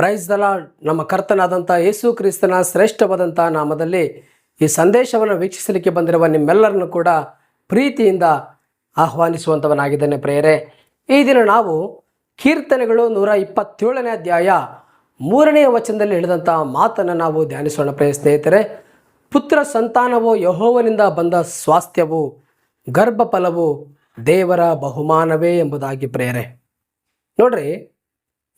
Price ದಲ ನಮ್ಮ ಕರ್ತನಾದಂಥ ಯೇಸು ಕ್ರಿಸ್ತನ ಶ್ರೇಷ್ಠವಾದಂಥ ನಾಮದಲ್ಲಿ ಈ ಸಂದೇಶವನ್ನು ವೀಕ್ಷಿಸಲಿಕ್ಕೆ ಬಂದಿರುವ ನಿಮ್ಮೆಲ್ಲರನ್ನು ಕೂಡ ಪ್ರೀತಿಯಿಂದ ಆಹ್ವಾನಿಸುವಂಥವನಾಗಿದ್ದೇನೆ ಪ್ರೇರೆ ಈ ದಿನ ನಾವು ಕೀರ್ತನೆಗಳು ನೂರ ಇಪ್ಪತ್ತೇಳನೇ ಅಧ್ಯಾಯ ಮೂರನೆಯ ವಚನದಲ್ಲಿ ಹೇಳಿದಂಥ ಮಾತನ್ನು ನಾವು ಧ್ಯಾನಿಸೋಣ ಪ್ರೇ ಸ್ನೇಹಿತರೆ. ಪುತ್ರ ಸಂತಾನವು ಯಹೋವನಿಂದ ಬಂದ ಸ್ವಾಸ್ಥ್ಯವು, ಗರ್ಭಫಲವು ದೇವರ ಬಹುಮಾನವೇ ಎಂಬುದಾಗಿ ಪ್ರೇರೆ ನೋಡ್ರಿ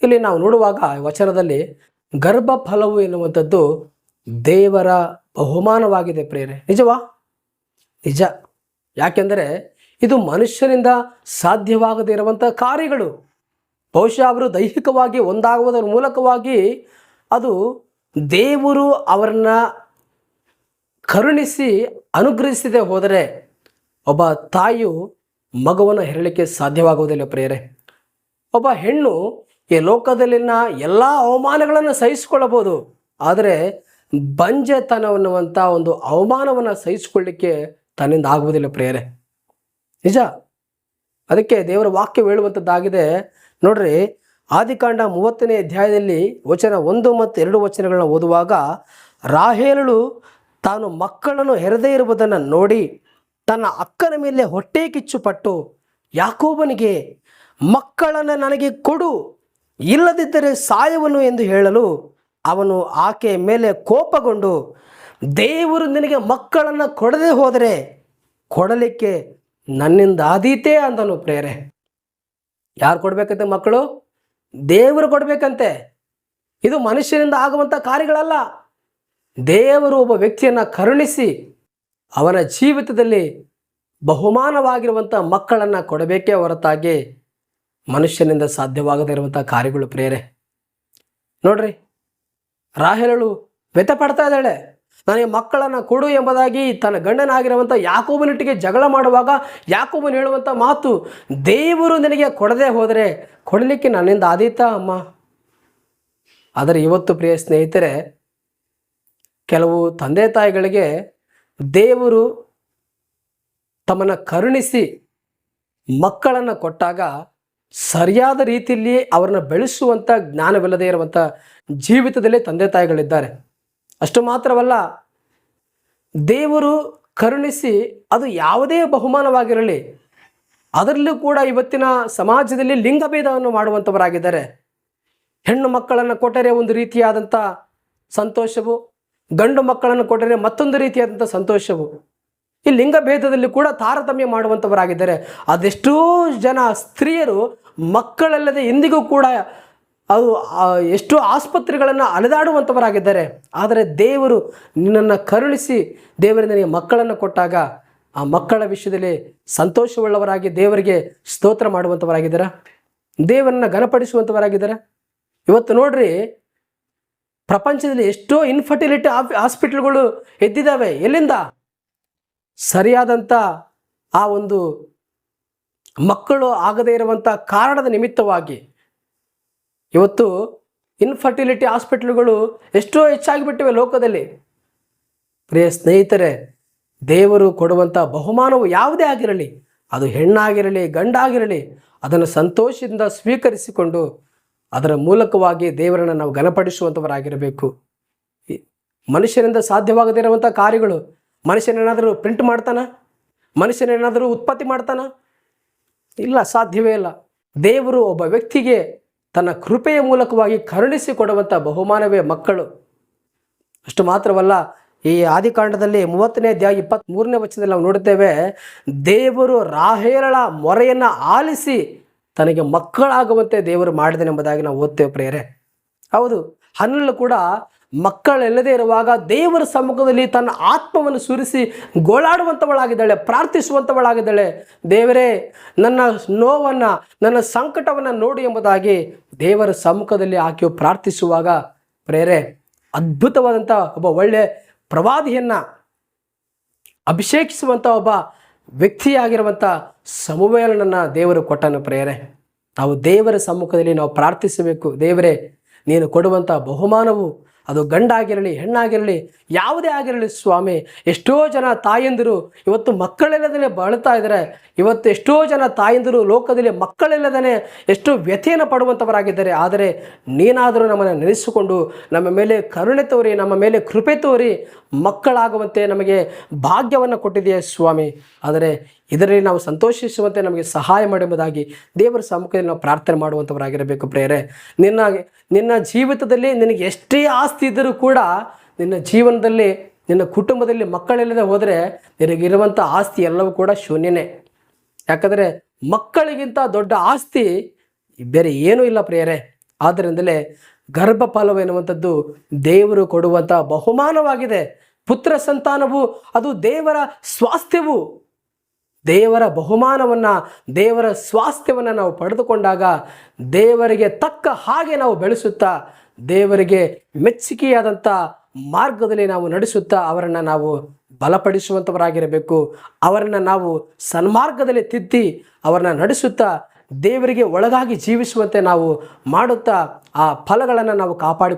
ಇಲ್ಲಿ ನಾವು ನೋಡುವಾಗ ವಚನದಲ್ಲಿ ಗರ್ಭಫಲವು ಎನ್ನುವಂಥದ್ದು ದೇವರ ಬಹುಮಾನವಾಗಿದೆ ಪ್ರೇರೆ ನಿಜವಾ? ನಿಜ. ಯಾಕೆಂದರೆ ಇದು ಮನುಷ್ಯರಿಂದ ಸಾಧ್ಯವಾಗದೇ ಇರುವಂಥ ಕಾರ್ಯಗಳು. ಬಹುಶಃ ಅವರು ದೈಹಿಕವಾಗಿ ಒಂದಾಗುವುದರ ಮೂಲಕವಾಗಿ ಅದು ದೇವರು ಅವರನ್ನ ಕರುಣಿಸಿ ಅನುಗ್ರಹಿಸದೆ ಹೋದರೆ ಒಬ್ಬ ತಾಯಿಯು ಮಗುವನ್ನು ಹೆರಳಿಕೆ ಸಾಧ್ಯವಾಗುವುದಿಲ್ಲ ಪ್ರೇರೆ ಒಬ್ಬ ಹೆಣ್ಣು ಈ ಲೋಕದಲ್ಲಿನ ಎಲ್ಲ ಅವಮಾನಗಳನ್ನು ಸಹಿಸಿಕೊಳ್ಳಬಹುದು. ಆದರೆ ಬಂಜೆತನ ಅನ್ನುವಂಥ ಒಂದು ಅವಮಾನವನ್ನು ಸಹಿಸಿಕೊಳ್ಳಿಕ್ಕೆ ತನ್ನಿಂದ ಆಗುವುದಿಲ್ಲ ಪ್ರೇರೆ ನಿಜ? ಅದಕ್ಕೆ ದೇವರ ವಾಕ್ಯ ಹೇಳುವಂಥದ್ದಾಗಿದೆ ನೋಡ್ರಿ, ಆದಿಕಾಂಡ ಮೂವತ್ತನೇ ಅಧ್ಯಾಯದಲ್ಲಿ ವಚನ ಒಂದು ಮತ್ತು ಎರಡು ವಚನಗಳನ್ನ ಓದುವಾಗ ರಾಹೇಲಳು ತಾನು ಮಕ್ಕಳನ್ನು ಹೆರದೇ ಇರುವುದನ್ನು ನೋಡಿ ತನ್ನ ಅಕ್ಕನ ಮೇಲೆ ಹೊಟ್ಟೆ ಕಿಚ್ಚುಪಟ್ಟು, ಯಾಕೋಬನಿಗೆ ಮಕ್ಕಳನ್ನು ನನಗೆ ಕೊಡು ಇಲ್ಲದಿದ್ದರೆ ಸಾಯವನು ಎಂದು ಹೇಳಲು ಅವನು ಆಕೆಯ ಮೇಲೆ ಕೋಪಗೊಂಡು, ದೇವರು ನಿನಗೆ ಮಕ್ಕಳನ್ನು ಕೊಡದೆ ಹೋದರೆ ಕೊಡಲಿಕ್ಕೆ ನನ್ನಿಂದ ಆದೀತೇ ಅಂದನು ಪ್ರೇರೆ ಯಾರು ಕೊಡ್ಬೇಕಂತೆ ಮಕ್ಕಳು? ದೇವರು ಕೊಡಬೇಕಂತೆ. ಇದು ಮನುಷ್ಯನಿಂದ ಆಗುವಂಥ ಕಾರ್ಯಗಳಲ್ಲ. ದೇವರು ಒಬ್ಬ ವ್ಯಕ್ತಿಯನ್ನು ಕರುಣಿಸಿ ಅವನ ಜೀವಿತದಲ್ಲಿ ಬಹುಮಾನವಾಗಿರುವಂಥ ಮಕ್ಕಳನ್ನು ಕೊಡಬೇಕೇ ಹೊರತಾಗಿ ಮನುಷ್ಯನಿಂದ ಸಾಧ್ಯವಾಗದೇ ಇರುವಂಥ ಕಾರ್ಯಗಳು ಪ್ರೇರೆ ನೋಡ್ರಿ, ರಾಹೇಲಳು ವ್ಯತೆ ಪಡ್ತಾ ಇದ್ದಾಳೆ. ನನಗೆ ಮಕ್ಕಳನ್ನು ಕೊಡು ಎಂಬುದಾಗಿ ತನ್ನ ಗಂಡನಾಗಿರುವಂಥ ಯಾಕೋಬನಿಟ್ಟಿಗೆ ಜಗಳ ಮಾಡುವಾಗ ಯಾಕೋಬನ್ ಹೇಳುವಂಥ ಮಾತು, ದೇವರು ನಿನಗೆ ಕೊಡದೆ ಹೋದರೆ ಕೊಡಲಿಕ್ಕೆ ನನ್ನಿಂದ ಆದೀತಾ ಅಮ್ಮ. ಆದರೆ ಇವತ್ತು ಪ್ರಿಯ ಸ್ನೇಹಿತರೆ, ಕೆಲವು ತಂದೆ ತಾಯಿಗಳಿಗೆ ದೇವರು ತಮ್ಮನ್ನು ಕರುಣಿಸಿ ಮಕ್ಕಳನ್ನು ಕೊಟ್ಟಾಗ ಸರಿಯಾದ ರೀತಿಯಲ್ಲಿ ಅವರನ್ನ ಬೆಳೆಸುವಂಥ ಜ್ಞಾನವಿಲ್ಲದೆ ಇರುವಂಥ ಜೀವಿತದಲ್ಲಿ ತಂದೆ ತಾಯಿಗಳಿದ್ದಾರೆ. ಅಷ್ಟು ಮಾತ್ರವಲ್ಲ, ದೇವರು ಕರುಣಿಸಿ ಅದು ಯಾವುದೇ ಬಹುಮಾನವಾಗಿರಲಿ, ಅದರಲ್ಲೂ ಕೂಡ ಇವತ್ತಿನ ಸಮಾಜದಲ್ಲಿ ಲಿಂಗಭೇದವನ್ನು ಮಾಡುವಂಥವರಾಗಿದ್ದಾರೆ ಹೆಣ್ಣು ಮಕ್ಕಳನ್ನು ಕೊಟ್ಟರೆ ಒಂದು ರೀತಿಯಾದಂಥ ಸಂತೋಷವು, ಗಂಡು ಮಕ್ಕಳನ್ನು ಕೊಟ್ಟರೆ ಮತ್ತೊಂದು ರೀತಿಯಾದಂಥ ಸಂತೋಷವು. ಈ ಲಿಂಗಭೇದದಲ್ಲಿ ಕೂಡ ತಾರತಮ್ಯ ಮಾಡುವಂಥವರಾಗಿದ್ದಾರೆ. ಅದೆಷ್ಟೋ ಜನ ಸ್ತ್ರೀಯರು ಮಕ್ಕಳಲ್ಲದೆ ಇಂದಿಗೂ ಕೂಡ ಅದು ಎಷ್ಟೋ ಆಸ್ಪತ್ರೆಗಳನ್ನು ಅಲೆದಾಡುವಂಥವರಾಗಿದ್ದಾರೆ. ಆದರೆ ದೇವರು ನಿನ್ನನ್ನು ಕರುಣಿಸಿ ದೇವರು ನಿನಗೆ ಮಕ್ಕಳನ್ನು ಕೊಟ್ಟಾಗ ಆ ಮಕ್ಕಳ ವಿಷಯದಲ್ಲಿ ಸಂತೋಷವುಳ್ಳವರಾಗಿ ದೇವರಿಗೆ ಸ್ತೋತ್ರ ಮಾಡುವಂಥವರಾಗಿದ್ದಾರೆ? ದೇವರನ್ನು ಘನಪಡಿಸುವಂಥವರಾಗಿದ್ದಾರೆ? ಇವತ್ತು ನೋಡ್ರಿ, ಪ್ರಪಂಚದಲ್ಲಿ ಎಷ್ಟೋ ಇನ್ಫರ್ಟಿಲಿಟಿ ಹಾಸ್ಪಿಟ್ಲ್ಗಳು ಎದ್ದಿದ್ದಾವೆ. ಎಲ್ಲಿಂದ? ಸರಿಯಾದಂಥ ಆ ಒಂದು ಮಕ್ಕಳು ಆಗದೇ ಇರುವಂಥ ಕಾರಣದ ನಿಮಿತ್ತವಾಗಿ ಇವತ್ತು ಇನ್ಫರ್ಟಿಲಿಟಿ ಹಾಸ್ಪಿಟ್ಲುಗಳು ಎಷ್ಟೋ ಹೆಚ್ಚಾಗಿಬಿಟ್ಟಿವೆ ಲೋಕದಲ್ಲಿ. ಪ್ರಿಯ ಸ್ನೇಹಿತರೆ, ದೇವರು ಕೊಡುವಂಥ ಬಹುಮಾನವು ಯಾವುದೇ ಆಗಿರಲಿ, ಅದು ಹೆಣ್ಣಾಗಿರಲಿ, ಗಂಡಾಗಿರಲಿ, ಅದನ್ನು ಸಂತೋಷದಿಂದ ಸ್ವೀಕರಿಸಿಕೊಂಡು ಅದರ ಮೂಲಕವಾಗಿ ದೇವರನ್ನು ನಾವು ಘನಪಡಿಸುವಂಥವರಾಗಿರಬೇಕು ಈ ಮನುಷ್ಯನಿಂದ ಸಾಧ್ಯವಾಗದೇ ಇರುವಂಥ ಕಾರ್ಯಗಳು ಮನುಷ್ಯನೇನಾದರೂ ಪ್ರಿಂಟ್ ಮಾಡ್ತಾನ? ಮನುಷ್ಯನೇನಾದರೂ ಉತ್ಪತ್ತಿ ಮಾಡ್ತಾನ? ಇಲ್ಲ, ಸಾಧ್ಯವೇ ಇಲ್ಲ. ದೇವರು ಒಬ್ಬ ವ್ಯಕ್ತಿಗೆ ತನ್ನ ಕೃಪೆಯ ಮೂಲಕವಾಗಿ ಕರುಣಿಸಿ ಕೊಡುವಂಥ ಬಹುಮಾನವೇ ಮಕ್ಕಳು. ಅಷ್ಟು ಮಾತ್ರವಲ್ಲ, ಈ ಆದಿಕಾಂಡದಲ್ಲಿ ಮೂವತ್ತನೇ ಅಧ್ಯಾಯ ಇಪ್ಪತ್ತ್ ಮೂರನೇ ವಚನದಲ್ಲಿ ನಾವು ನೋಡುತ್ತೇವೆ, ದೇವರು ರಾಹೇರಳ ಮೊರೆಯನ್ನು ಆಲಿಸಿ ತನಗೆ ಮಕ್ಕಳಾಗುವಂತೆ ದೇವರು ಮಾಡಿದನೆಂಬುದಾಗಿ ನಾವು ಓದ್ತೇವೆ ಪ್ರೇರೆ ಹೌದು ಹನ್ನಲು ಕೂಡ ಮಕ್ಕಳೆಲ್ಲದೆ ಇರುವಾಗ ದೇವರ ಸಮ್ಮುಖದಲ್ಲಿ ತನ್ನ ಆತ್ಮವನ್ನು ಸುರಿಸಿ ಗೋಳಾಡುವಂಥವಳಾಗಿದ್ದಾಳೆ, ಪ್ರಾರ್ಥಿಸುವಂಥವಳಾಗಿದ್ದಾಳೆ. ದೇವರೇ, ನನ್ನ ನೋವನ್ನು, ನನ್ನ ಸಂಕಟವನ್ನು ನೋಡು ಎಂಬುದಾಗಿ ದೇವರ ಸಮ್ಮುಖದಲ್ಲಿ ಆಕೆಯು ಪ್ರಾರ್ಥಿಸುವಾಗ, ಪ್ರೇರೆ, ಅದ್ಭುತವಾದಂಥ ಒಬ್ಬ ಒಳ್ಳೆ ಪ್ರವಾದಿಯನ್ನು ಅಭಿಷೇಕಿಸುವಂಥ ಒಬ್ಬ ವ್ಯಕ್ತಿಯಾಗಿರುವಂಥ ಸಮುವೇಲನನ್ನು ದೇವರು ಕೊಟ್ಟನು, ಪ್ರೇರೆ. ನಾವು ದೇವರ ಸಮ್ಮುಖದಲ್ಲಿ ನಾವು ಪ್ರಾರ್ಥಿಸಬೇಕು. ದೇವರೇ, ನೀನು ಕೊಡುವಂಥ ಬಹುಮಾನವು ಅದು ಗಂಡಾಗಿರಲಿ, ಹೆಣ್ಣಾಗಿರಲಿ, ಯಾವುದೇ ಆಗಿರಲಿ ಸ್ವಾಮಿ, ಎಷ್ಟೋ ಜನ ತಾಯಂದಿರು ಇವತ್ತು ಮಕ್ಕಳಿಲ್ಲದೇ ಬಾಳ್ತಾ ಇದ್ದಾರೆ. ಇವತ್ತು ಎಷ್ಟೋ ಜನ ತಾಯಂದಿರು ಲೋಕದಲ್ಲಿ ಮಕ್ಕಳಿಲ್ಲದೇ ಎಷ್ಟು ವ್ಯಥೆಯನ್ನು ಪಡುವಂಥವರಾಗಿದ್ದಾರೆ. ಆದರೆ ನೀನಾದರೂ ನಮ್ಮನ್ನು ನೆನೆಸಿಕೊಂಡು ನಮ್ಮ ಮೇಲೆ ಕರುಣೆ ತೋರಿ, ನಮ್ಮ ಮೇಲೆ ಕೃಪೆ ತೋರಿ ಮಕ್ಕಳಾಗುವಂತೆ ನಮಗೆ ಭಾಗ್ಯವನ್ನು ಕೊಟ್ಟಿದೆಯೇ ಸ್ವಾಮಿ. ಆದರೆ ಇದರಲ್ಲಿ ನಾವು ಸಂತೋಷಿಸುವಂತೆ ನಮಗೆ ಸಹಾಯ ಮಾಡುವುದಾಗಿ ದೇವರ ಸಮ್ಮುಖದಲ್ಲಿ ನಾವು ಪ್ರಾರ್ಥನೆ ಮಾಡುವಂಥವರಾಗಿರಬೇಕು ಪ್ರೇರೆ ನಿನ್ನ ನಿನ್ನ ಜೀವಿತದಲ್ಲಿ ನಿನಗೆ ಎಷ್ಟೇ ಆಸ್ತಿ ಇದ್ದರೂ ಕೂಡ ನಿನ್ನ ಜೀವನದಲ್ಲಿ, ನಿನ್ನ ಕುಟುಂಬದಲ್ಲಿ ಮಕ್ಕಳಿಲ್ಲದೆ ಹೋದರೆ ನಿನಗಿರುವಂಥ ಆಸ್ತಿ ಎಲ್ಲವೂ ಕೂಡ ಶೂನ್ಯನೇ. ಯಾಕಂದರೆ ಮಕ್ಕಳಿಗಿಂತ ದೊಡ್ಡ ಆಸ್ತಿ ಬೇರೆ ಏನೂ ಇಲ್ಲ ಪ್ರಿಯರೇ. ಆದ್ದರಿಂದಲೇ ಗರ್ಭಫಲವೆನ್ನುವಂಥದ್ದು ದೇವರು ಕೊಡುವಂಥ ಬಹುಮಾನವಾಗಿದೆ. ಪುತ್ರ ಸಂತಾನವು, ಅದು ದೇವರ ಸ್ವಾಸ್ಥ್ಯವು. ದೇವರ ಬಹುಮಾನವನ್ನು, ದೇವರ ಸ್ವಾಸ್ಥ್ಯವನ್ನು ನಾವು ಪಡೆದುಕೊಂಡಾಗ ದೇವರಿಗೆ ತಕ್ಕ ಹಾಗೆ ನಾವು ಬೆಳೆಸುತ್ತಾ, ದೇವರಿಗೆ ಮೆಚ್ಚುಗೆಯಾದಂಥ ಮಾರ್ಗದಲ್ಲಿ ನಾವು ನಡೆಸುತ್ತಾ, ಅವರನ್ನು ನಾವು ಬಲಪಡಿಸುವಂಥವರಾಗಿರಬೇಕು ಅವರನ್ನು ನಾವು ಸನ್ಮಾರ್ಗದಲ್ಲಿ ತಿದ್ದಿ, ಅವರನ್ನು ನಡೆಸುತ್ತಾ, ದೇವರಿಗೆ ಒಳಗಾಗಿ ಜೀವಿಸುವಂತೆ ನಾವು ಮಾಡುತ್ತಾ, ಆ ಫಲಗಳನ್ನು ನಾವು ಕಾಪಾಡಿ